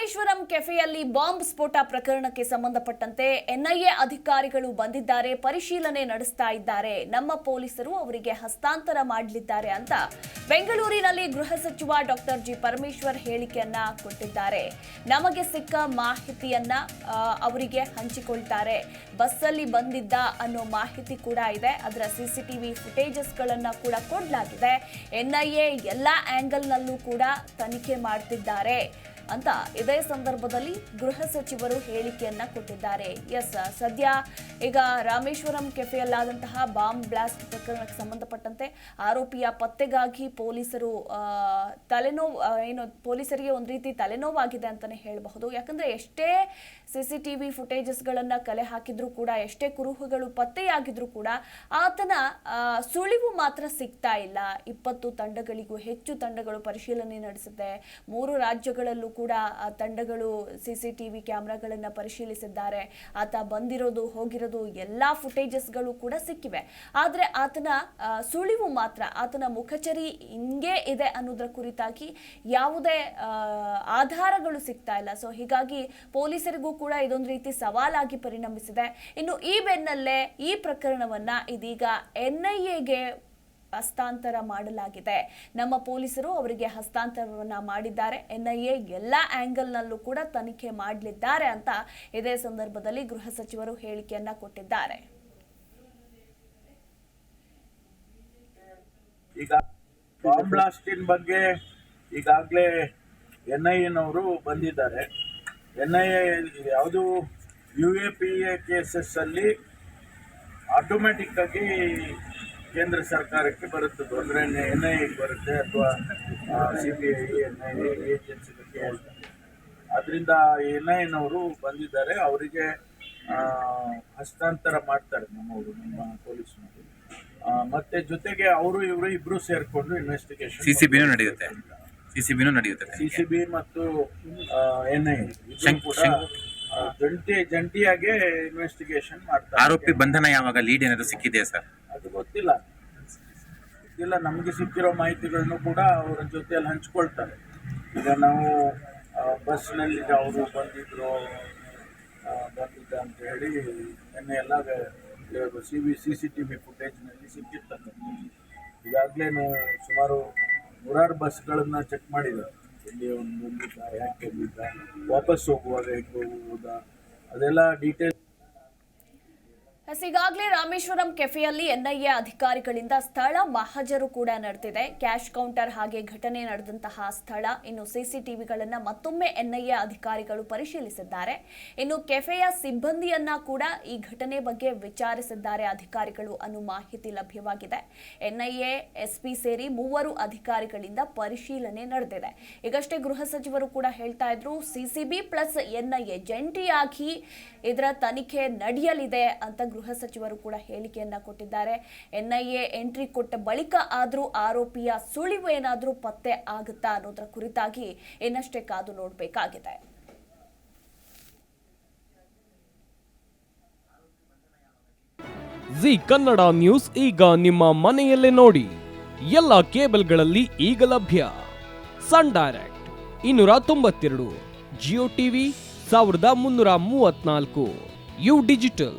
Rameswaram ಕೆಫೆಯಲ್ಲಿ bomb ಸ್ಫೋಟ ಪ್ರಕರಣಕ್ಕೆ ಸಂಬಂಧಪಟ್ಟಂತೆ ಎನ್ಐಎ ಅಧಿಕಾರಿಗಳು ಬಂದಿದ್ದಾರೆ, ಪರಿಶೀಲನೆ ನಡೆಸ್ತಾ ಇದ್ದಾರೆ. ನಮ್ಮ ಪೊಲೀಸರು ಅವರಿಗೆ ಹಸ್ತಾಂತರ ಮಾಡಲಿದ್ದಾರೆ ಅಂತ ಬೆಂಗಳೂರಿನಲ್ಲಿ ಗೃಹ ಸಚಿವ ಡಾಕ್ಟರ್ ಜಿ. ಪರಮೇಶ್ವರ್ ಹೇಳಿಕೆಯನ್ನ ಕೊಟ್ಟಿದ್ದಾರೆ. ನಮಗೆ ಸಿಕ್ಕ ಮಾಹಿತಿಯನ್ನ ಅವರಿಗೆ ಹಂಚಿಕೊಳ್ತಾರೆ. ಬಸ್ಸಲ್ಲಿ ಬಂದಿದ್ದ ಅನ್ನೋ ಮಾಹಿತಿ ಕೂಡ ಇದೆ. ಅದರ ಸಿಸಿಟಿವಿ ಫುಟೇಜಸ್ಗಳನ್ನ ಕೂಡ ಕೊಡಲಾಗಿದೆ. ಎನ್ಐಎ ಎಲ್ಲ ಆಂಗಲ್ನಲ್ಲೂ ಕೂಡ ತನಿಖೆ ಮಾಡ್ತಿದ್ದಾರೆ. ಅಂತ ಇದೇ ಸಂದರ್ಭದಲ್ಲಿ ಗೃಹ ಸಚಿವರು ಹೇಳಿಕೆಯನ್ನ ಕೊಟ್ಟಿದ್ದಾರೆ. ಎಸ್, ಸದ್ಯ ಈಗ ರಾಮೇಶ್ವರಂ ಕೆಫೆಯಲ್ಲಾದಂತಹ ಬಾಂಬ್ ಬ್ಲಾಸ್ಟ್ ಪ್ರಕರಣಕ್ಕೆ ಸಂಬಂಧಪಟ್ಟಂತೆ ಆರೋಪಿಯ ಪತ್ತೆಗಾಗಿ ಪೊಲೀಸರು ತಲೆನೋವು ಏನು ಪೊಲೀಸರಿಗೆ ಒಂದು ರೀತಿ ತಲೆನೋವಾಗಿದೆ ಅಂತಾನೆ ಹೇಳಬಹುದು. ಯಾಕಂದ್ರೆ ಎಷ್ಟೇ ಸಿ ಸಿ ಟಿ ವಿ ಫುಟೇಜಸ್ಗಳನ್ನು ಕಲೆ ಹಾಕಿದ್ರು ಕೂಡ, ಎಷ್ಟೇ ಕುರುಹುಗಳು ಪತ್ತೆಯಾಗಿದ್ರೂ ಕೂಡ ಆತನ ಸುಳಿವು ಮಾತ್ರ ಸಿಗ್ತಾ ಇಲ್ಲ. ಇಪ್ಪತ್ತು ತಂಡಗಳಿಗೂ ಹೆಚ್ಚು ತಂಡಗಳು ಪರಿಶೀಲನೆ ನಡೆಸಿದೆ. ಮೂರು ರಾಜ್ಯಗಳಲ್ಲೂ ಕೂಡ ತಂಡಗಳು ಸಿ ಸಿ ಟಿ ವಿ ಕ್ಯಾಮ್ರಾಗಳನ್ನ ಪರಿಶೀಲಿಸಿದ್ದಾರೆ. ಆತ ಬಂದಿರೋದು, ಹೋಗಿರೋದು, ಎಲ್ಲಾ ಫುಟೇಜಸ್ಗಳು ಕೂಡ ಸಿಕ್ಕಿವೆ. ಆದರೆ ಆತನ ಸುಳಿವು ಮಾತ್ರ, ಆತನ ಮುಖಚರಿ ಹಿಂಗೆ ಇದೆ ಅನ್ನೋದ್ರ ಕುರಿತಾಗಿ ಯಾವುದೇ ಆಧಾರಗಳು ಸಿಗ್ತಾ ಇಲ್ಲ. ಸೊ ಹೀಗಾಗಿ ಪೊಲೀಸರಿಗೂ ಕೂಡ ಇದೊಂದು ರೀತಿ ಸವಾಲಾಗಿ ಪರಿಣಮಿಸಿದೆ. ಇನ್ನು ಈ ಬೆನ್ನಲ್ಲೇ ಈ ಪ್ರಕರಣವನ್ನ ಇದೀಗ ಎನ್ಐಎಗೆ ಹಸ್ತಾಂತರ ಮಾಡಲಾಗಿದೆ. ನಮ್ಮ ಪೊಲೀಸರು ಅವರಿಗೆ ಹಸ್ತಾಂತರವನ್ನ ಮಾಡಿದ್ದಾರೆ. ಎನ್ಐಎ ಎಲ್ಲ ಆಂಗಲ್ನಲ್ಲೂ ಕೂಡ ತನಿಖೆ ಮಾಡಲಿದ್ದಾರೆ ಅಂತ ಇದೇ ಸಂದರ್ಭದಲ್ಲಿ ಗೃಹ ಸಚಿವರು ಹೇಳಿಕೆಯನ್ನ ಕೊಟ್ಟಿದ್ದಾರೆ. ಈಗ ಬಾಂಬ್ ಬಗ್ಗೆ ಈಗಾಗಲೇ ಎನ್ ಐ ಎನವರು ಬಂದಿದ್ದಾರೆ. ಎನ್ ಐ ಎ ಯಾವುದು U A P A cases ಅಲ್ಲಿ ಆಟೋಮೆಟಿಕ್ ಆಗಿ ಕೇಂದ್ರ ಸರ್ಕಾರಕ್ಕೆ ಬರುತ್ತೆ. ಅಂದರೆ ಎನ್ ಐ ಎಗೆ ಬರುತ್ತೆ ಅಥವಾ C B I N I A ಏಜೆನ್ಸಿಗಳಿಗೆ ಅದರಿಂದ ಎನ್ ಐ ಎನವರು ಬಂದಿದ್ದಾರೆ. ಅವರಿಗೆ ಹಸ್ತಾಂತರ ಮಾಡ್ತಾರೆ ನಮ್ಮವರು ನಮ್ಮ ಪೊಲೀಸ್ನವರು. ಮತ್ತೆ ಜೊತೆಗೆ ಅವರು ಇವರು ಇಬ್ರು ಸೇರಿಕೊಂಡು ಇನ್ವೆಸ್ಟಿಗೇಷನ್ ಸಿಸಿಬಿನೂ ನಡೆಯುತ್ತೆ. ಸಿಸಿಬಿನೂ ನಡೆಯುತ್ತೆ ಸಿ ಸಿ ಬಿ ಮತ್ತು ಎನ್ ಐ ಕೂಡ ಜಂಟಿ ಜಂಟಿಯಾಗಿ ಇನ್ವೆಸ್ಟಿಗೇಷನ್ ಮಾಡ್ತಾರೆ. ಆರೋಪಿ ಬಂಧನ ಯಾವಾಗ ಲೀಡ್ ಏನಾದರೂ ಸಿಕ್ಕಿದೆಯಾ ಸರ್? ಅದು ಗೊತ್ತಿಲ್ಲ ಗೊತ್ತಿಲ್ಲ ನಮಗೆ ಸಿಕ್ಕಿರೋ ಮಾಹಿತಿಗಳನ್ನು ಕೂಡ ಅವರ ಜೊತೆಯಲ್ಲಿ ಹಂಚ್ಕೊಳ್ತಾರೆ ಈಗ ನಾವು ಬಸ್ನಲ್ಲಿ ಅವರು ಬಂದಿದ್ರು ಬಂದಿದ್ದ ಅಂತ ಹೇಳಿ ನಿನ್ನೆ ಎಲ್ಲ C V C C T V ಫುಟೇಜ್ನಲ್ಲಿ ಸಿಕ್ಕಿರ್ತದೆ ಈಗಾಗಲೇ ಸುಮಾರು ನೂರಾರು ಬಸ್ಗಳನ್ನು ಚೆಕ್ ಮಾಡಿದ್ದಾರೆ ಎಲ್ಲಿ ಒಂದು ಬಂದಿದ್ದ ಯಾಕೆ ಬಂದಿದ್ದ ವಾಪಸ್ ಹೋಗುವಾಗ ಹೆಂಗೆ ಹೋಗುವುದಾ ಅದೆಲ್ಲ ಡೀಟೇಲ್ ಈಗಾಗಲೇ ರಾಮೇಶ್ವರಂ ಕೆಫೆಯಲ್ಲಿ ಎನ್ಐಎ ಅಧಿಕಾರಿಗಳಿಂದ ಸ್ಥಳ ಮಹಜರು ಕೂಡ ನಡೆದಿದೆ. ಕ್ಯಾಶ್ ಕೌಂಟರ್ ಹಾಗೆ ಘಟನೆ ನಡೆದಂತಹ ಸ್ಥಳ, ಇನ್ನು ಸಿಸಿಟಿವಿಗಳನ್ನು ಮತ್ತೊಮ್ಮೆ ಎನ್ಐಎ ಅಧಿಕಾರಿಗಳು ಪರಿಶೀಲಿಸಿದ್ದಾರೆ. ಇನ್ನು ಕೆಫೆಯ ಸಿಬ್ಬಂದಿಯನ್ನ ಕೂಡ ಈ ಘಟನೆ ಬಗ್ಗೆ ವಿಚಾರಿಸಿದ್ದಾರೆ ಅಧಿಕಾರಿಗಳು ಅನ್ನೋ ಮಾಹಿತಿ ಲಭ್ಯವಾಗಿದೆ. ಎನ್ಐಎ, ಎಸ್ಪಿ ಸೇರಿ ಮೂವರು ಅಧಿಕಾರಿಗಳಿಂದ ಪರಿಶೀಲನೆ ನಡೆದಿದೆ. ಈಗಷ್ಟೇ ಗೃಹ ಸಚಿವರು ಕೂಡ ಹೇಳ್ತಾ ಇದ್ರು, ಸಿಸಿಬಿ ಪ್ಲಸ್ ಎನ್ಐಎ ಜಂಟಿಯಾಗಿ ಇದರ ತನಿಖೆ ನಡೆಯಲಿದೆ ಅಂತ ಗೃಹ ಸಚಿವರು ಕೂಡ ಹೇಳಿಕೆಯನ್ನ ಕೊಟ್ಟಿದ್ದಾರೆ. ಎನ್ಐಎ ಎಂಟ್ರಿ ಕೊಟ್ಟ ಬಳಿಕ ಆದರೂ ಆರೋಪಿಯ ಸುಳಿವು ಏನಾದರೂ ಪತ್ತೆ ಆಗುತ್ತಾ ಅನ್ನೋದ್ರ ಕುರಿತಾಗಿ ಇನ್ನಷ್ಟೇ ಕಾದು ನೋಡಬೇಕಾಗಿದೆ. ಜಿ ಕನ್ನಡ ನ್ಯೂಸ್ ಈಗ ನಿಮ್ಮ ಮನೆಯಲ್ಲೇ ನೋಡಿ. ಎಲ್ಲ ಕೇಬಲ್ಗಳಲ್ಲಿ ಈಗ ಲಭ್ಯ. ಸನ್ ಡೈರೆಕ್ಟ್ ಇನ್ನೂರ ತೊಂಬತ್ತೆರಡು, ಜಿಯೋ ಟಿವಿ ಸಾವಿರದ ಮುನ್ನೂರ ಮೂವತ್ನಾಲ್ಕು ಯು ಡಿಜಿಟಲ್.